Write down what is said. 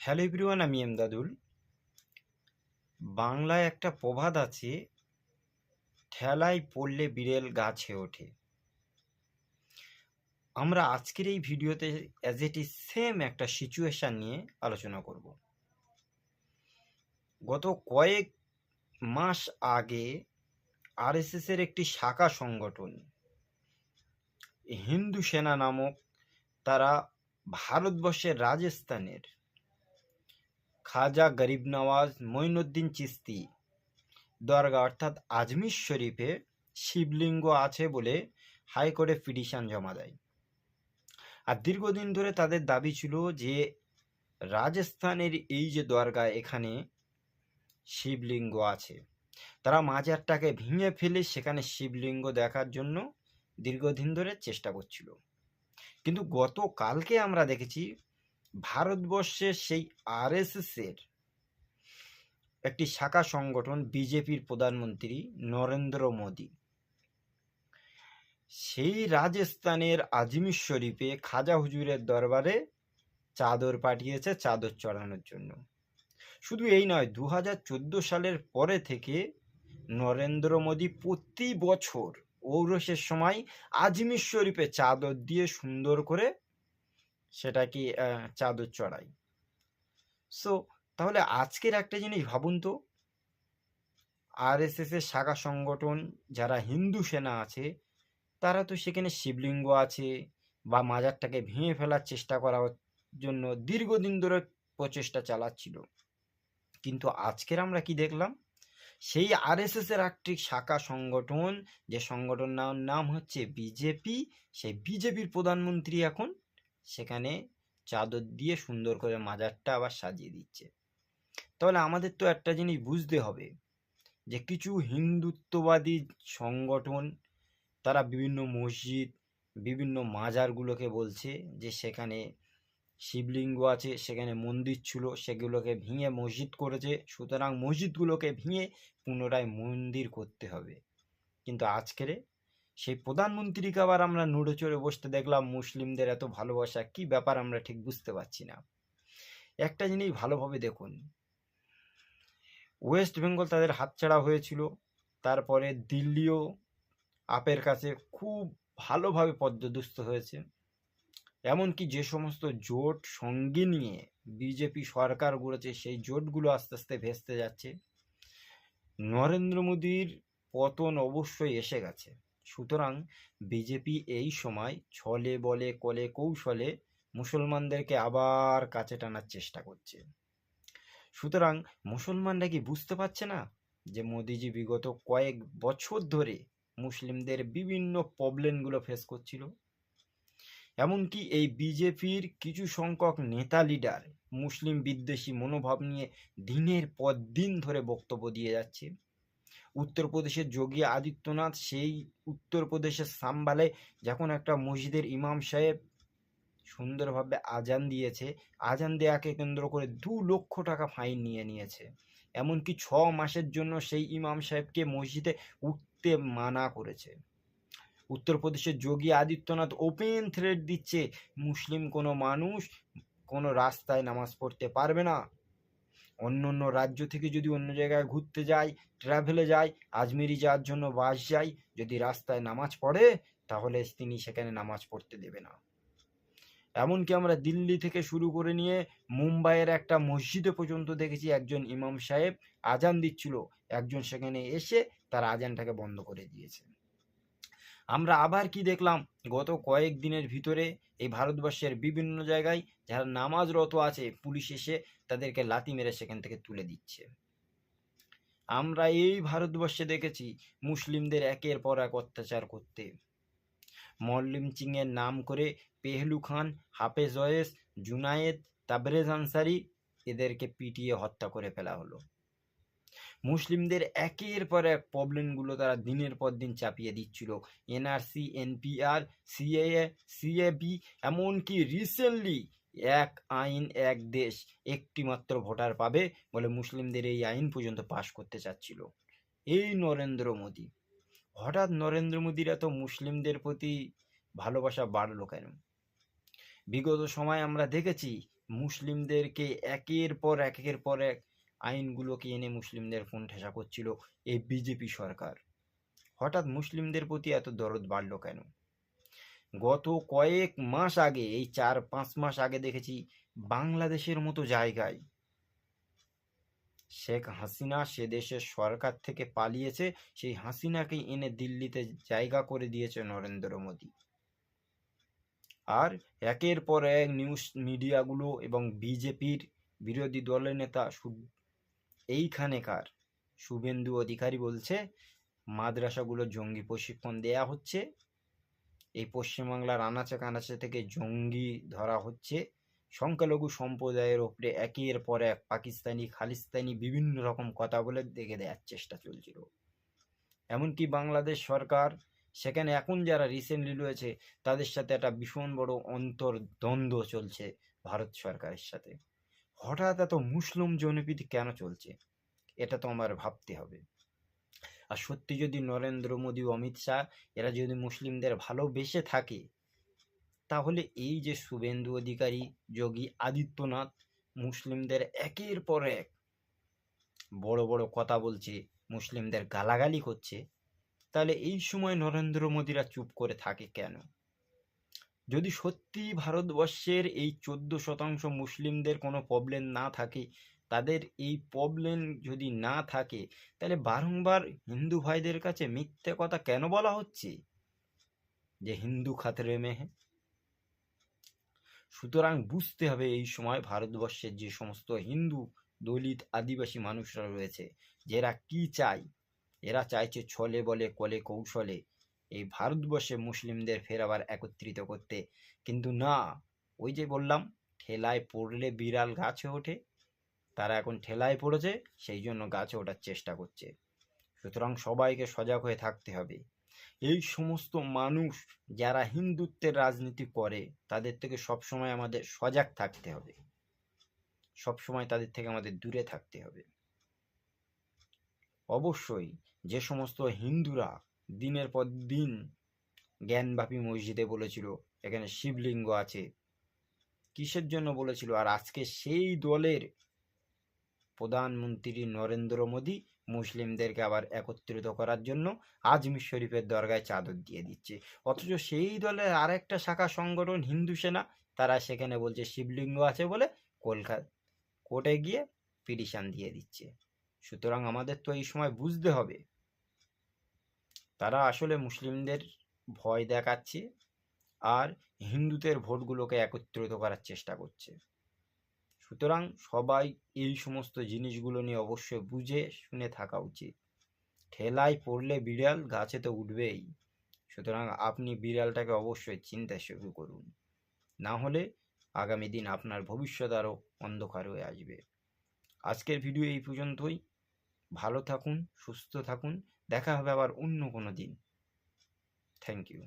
Hello everyone আমি এমদাদুল। বাংলায় একটা প্রবাদ আছে, ঠেলায় পড়লে বিড়েল গাছে ওঠে। আমরা আজকের এই ভিডিওতে অ্যাজ ইট ইজ সেম একটা সিচুয়েশান নিয়ে আলোচনা করব। গত কয়েক মাস আগে আরএসএস এর একটি শাখা সংগঠন, হিন্দু সেনা নামক, তারা ভারতবর্ষের রাজস্থানের খাজা গরিব নওয়াজ মঈনুদ্দিন চিস্তি। দরগা অর্থাৎ আজমির শরীফে শিবলিঙ্গ আছে বলে হাইকোর্টে পিটিশন জমা দেয়। আর দীর্ঘদিন ধরে তাদের দাবি ছিল যে রাজস্থানের এই যে দরগা এখানে শিবলিঙ্গ আছে। তারা মাজারটাকে ভেঙে ফেলে সেখানে শিবলিঙ্গ দেখার জন্য দীর্ঘদিন ধরে চেষ্টা করছিল। কিন্তু গতকালকে আমরা দেখেছি ভারতবর্ষের সেই আরএসএস এর একটি শাখা সংগঠন বিজেপির প্রধানমন্ত্রী নরেন্দ্র মোদী। সেই রাজস্থানের আজমির শরীফে খাজা হুজুরের দরবারে চাদর পাঠিয়েছে, চাদর চড়ানোর জন্য। শুধু এই নয় দু সালের পরে থেকে নরেন্দ্র মোদী প্রতি বছর ঔরসের সময় আজমির শরীফে চাদর দিয়ে সুন্দর করে সেটা কি চাদর চড়াই। সো তাহলে আজকের একটা জিনিস ভাবুন তো। আরএসএস এর শাখা সংগঠন যারা হিন্দু সেনা আছে, তারা তো সেখানে শিবলিঙ্গ আছে বা মাজারটাকে ভেঙে ফেলার চেষ্টা করার জন্য দীর্ঘদিন ধরে প্রচেষ্টা চালাচ্ছিল। কিন্তু আজকের আমরা কি দেখলাম? সেই আরএসএস এর একটি শাখা সংগঠন, যে সংগঠন নাম হচ্ছে বিজেপি সেই বিজেপির প্রধানমন্ত্রী এখন সেখানে চাদর দিয়ে সুন্দর করে মাজারটা আবার সাজিয়ে দিচ্ছে। তাহলে আমাদের তো একটা জিনিস বুঝতে হবে যে কিছু হিন্দুত্ববাদী সংগঠন, তারা বিভিন্ন মসজিদ, বিভিন্ন মাজারগুলোকে বলছে যে সেখানে শিবলিঙ্গ আছে, সেখানে মন্দির ছিল, সেগুলোকে ভেঙে মসজিদ করেছে, সুতরাং মসজিদগুলোকে ভেঙে পুনরায় মন্দির করতে হবে। কিন্তু আজকের সেই প্রধানমন্ত্রীকে আবার আমরা নুড়ে চড়ে বসতে দেখলাম, মুসলিমদের এত ভালোবাসা, কি ব্যাপার আমরা ঠিক বুঝতে পারছি না। একটা জিনিস ভালোভাবে দেখুন, ওয়েস্ট বেঙ্গল তাদের হাতছাড়া হয়েছিল, তারপরে দিল্লিও আপের কাছে খুব ভালোভাবে পর্যদস্ত হয়েছে। এমনকি যে সমস্ত জোট সঙ্গে নিয়ে বিজেপি সরকার গড়েছে, সেই জোটগুলো আস্তে আস্তে ভেস্তে যাচ্ছে। নরেন্দ্র মোদীর পতন অবশ্যই এসে গেছে। সুতরাং বিজেপি এই সময় ছলে বলে কলে কৌশলে মুসলমানদেরকে আবার কাছে টানার চেষ্টা করছে। সুতরাং মুসলমানরা কি বুঝতে পারছে না যে মোদিজি বিগত কয়েক বছর ধরে মুসলিমদের বিভিন্ন প্রবলেমগুলো ফেস করছিল? এমনকি এই বিজেপির কিছু সংখ্যক নেতা লিডার মুসলিম বিদ্বেষী মনোভাব নিয়ে দিনের পর দিন ধরে বক্তব্য দিয়ে যাচ্ছে। উত্তরপ্রদেশের যোগী আদিত্যনাথ সেই উত্তরপ্রদেশের সাম্বালে যখন একটা মসজিদের ইমাম সাহেব সুন্দরভাবে আজান দিয়েছে, আজান দেয়াকে কেন্দ্র করে দু লক্ষ টাকা ফাইন নিয়ে নিয়েছে। এমনকি ছ মাসের জন্য সেই ইমাম সাহেবকে মসজিদে উঠতে মানা করেছে। উত্তরপ্রদেশের যোগী আদিত্যনাথ ওপেন থ্রেড দিচ্ছে, মুসলিম কোনো মানুষ কোনো রাস্তায় নামাজ পড়তে পারবে না। অন্য অন্য রাজ্য থেকে যদি অন্য জায়গায় ঘুরতে যায় ট্রাভেলে যায় আজমিরি যাওয়ার জন্য বাস যায় যদি রাস্তায় নামাজ পড়ে, তাহলে তিনি সেখানে নামাজ পড়তে দেবে না। এমনকি আমরা দিল্লি থেকে শুরু করে নিয়ে মুম্বাইয়ের একটা মসজিদে পর্যন্ত দেখেছি, একজন ইমাম সাহেব আজান দিচ্ছিল। একজন সেখানে এসে তার আজানটাকে বন্ধ করে দিয়েছে। আমরা আবার কি দেখলাম? গত কয়েক দিনের ভিতরে এই ভারতবর্ষের বিভিন্ন জায়গায় যারা নামাজরত আছে, পুলিশ এসে তাদেরকে লাথি মেরে সেখান থেকে তুলে দিচ্ছে। আমরা এই ভারতবর্ষে দেখেছি মুসলিমদের একের পর এক অত্যাচার করতে। মল্লিম চিং এর নাম করে পেহলু খান, হাফেজ ওয়েস, জুনায়েদ, তাবরেজ আনসারি এদেরকে পিটিয়ে হত্যা করে ফেলা হলো। মুসলিমদের একের পর এক প্রবলেমগুলো তারা দিনের পর দিন চাপিয়ে দিচ্ছিল। এনআরসি এনপিআর সিএএ সিএবি এমনকি রিসেন্টলি এক আইন, এক দেশ একটি মাত্র ভোটার পাবে বলে মুসলিমদের এই আইন পর্যন্ত পাশ করতে চাচ্ছিল। এই নরেন্দ্র মোদী। হঠাৎ নরেন্দ্র মোদীর এত মুসলিমদের প্রতি ভালোবাসা বাড়লো কেন? বিগত সময় আমরা দেখেছি, মুসলিমদেরকে একের পর এক, একের পর এক আইনগুলোকে এনে মুসলিমদের ফোন ঠেসা করছিল এই বিজেপি সরকার। হঠাৎ মুসলিমদের প্রতি এত দরদ বাড়লো কেন? গত কয়েক মাস আগে, এই চার পাঁচ মাস আগে দেখেছি বাংলাদেশের মতো জায়গায় শেখ হাসিনা সে দেশের সরকার থেকে পালিয়েছে, সেই হাসিনাকে এনে দিল্লিতে জায়গা করে দিয়েছে নরেন্দ্র মোদী। আর একের পর এক নিউজ মিডিয়াগুলো এবং বিজেপির বিরোধী দলের নেতা এইখানেকার শুভেন্দু অধিকারী বলছে, মাদ্রাসাগুলো জঙ্গি প্রশিক্ষণ দেয়া হচ্ছে। এই পশ্চিমবাংলার আনাচে কানাচে থেকে জঙ্গি ধরা হচ্ছে। সংখ্যালঘু সম্প্রদায়ের ওপরে একের পর এক পাকিস্তানি, খালিস্তানি বিভিন্ন রকম কথা বলে দেখে দেওয়ার চেষ্টা চলছিল। এমনকি বাংলাদেশ সরকার, সেখানে এখন যারা রিসেন্টলি রয়েছে, তাদের সাথে একটা ভীষণ বড় অন্তর্দ্বন্দ্ব চলছে ভারত সরকারের সাথে। হঠাৎ এত মুসলিম জনপ্রীতি কেন চলছে? এটা তো আমার ভাবতে হবে। আর সত্যি যদি নরেন্দ্র মোদী অমিত শাহ, এরা যদি মুসলিমদের ভালোবেসে থাকে, তাহলে এই যে শুভেন্দু অধিকারী, যোগী আদিত্যনাথ, মুসলিমদের একের পর এক বড় বড় কথা বলছে, মুসলিমদের গালাগালি করছে, তাহলে এই সময় নরেন্দ্র মোদীরা চুপ করে থাকে কেন? যদি সত্যি ভারতবর্ষের এই চোদ্দ শতাংশ মুসলিমদের কোনো প্রবলেম না থাকে, তাদের এই প্রবলেম যদি না থাকে, তাহলে বারংবার হিন্দু ভাইদের কাছে মিথ্যে কথা কেন বলা হচ্ছে? যে হিন্দু খাতরে মেহে সুতরাং বুঝতে হবে এই সময় ভারতবর্ষের যে সমস্ত হিন্দু দলিত আদিবাসী মানুষরা রয়েছে যারা কি চায়? এরা চাইছে ছলে বলে, কলে কৌশলে এই ভারতবর্ষে মুসলিমদের ফের আবার একত্রিত করতে। কিন্তু না, ওই যে বললাম, ঠেলায় পড়লে বিড়াল গাছে ওঠে, তারা এখন ঠেলায় পড়েছে, সেই জন্য গাছে ওঠার চেষ্টা করছে। সুতরাং সবাইকে সজাগ হয়ে থাকতে হবে। এই সমস্ত মানুষ যারা হিন্দুত্বের রাজনীতি করে, তাদের থেকে সবসময় আমাদের সজাগ থাকতে হবে। সবসময় তাদের থেকে আমাদের দূরে থাকতে হবে। অবশ্যই যে সমস্ত হিন্দুরা দিনের পর দিন জ্ঞানব্যাপী মসজিদে বলেছিল, এখানে শিবলিঙ্গ আছে। কিসের জন্য বলেছিল? আর আজকে সেই দলের প্রধানমন্ত্রী নরেন্দ্র মোদী মুসলিমদেরকে আবার একত্রিত করার জন্য আজমির শরীফের দরগায় চাদর দিয়ে দিচ্ছে। অথচ সেই দলের আর একটা শাখা সংগঠন হিন্দু সেনা, তারা সেখানে বলছে শিবলিঙ্গ আছে বলে কলকাতা কোর্টে গিয়ে পিটিশন দিয়ে দিচ্ছে। সুতরাং আমাদের তো এই সময় বুঝতে হবে। তারা আসলে মুসলিমদের ভয় দেখাচ্ছে আর হিন্দুদের ভোটগুলোকে একত্রিত করার চেষ্টা করছে। সুতরাং সবাই এই সমস্ত জিনিসগুলো নিয়ে অবশ্যই বুঝে শুনে থাকা উচিত। ঠেলায় পড়লে বিড়াল গাছে তো উঠবেই। সুতরাং আপনি বিড়ালটাকে অবশ্যই চিন্তা শুরু করুন। না হলে আগামী দিন আপনার ভবিষ্যৎ আরও অন্ধকার হয়ে আসবে। আজকের ভিডিও এই পর্যন্তই। ভালো থাকুন, সুস্থ থাকুন দেখা হবে আবার অন্য কোনো দিন। Thank you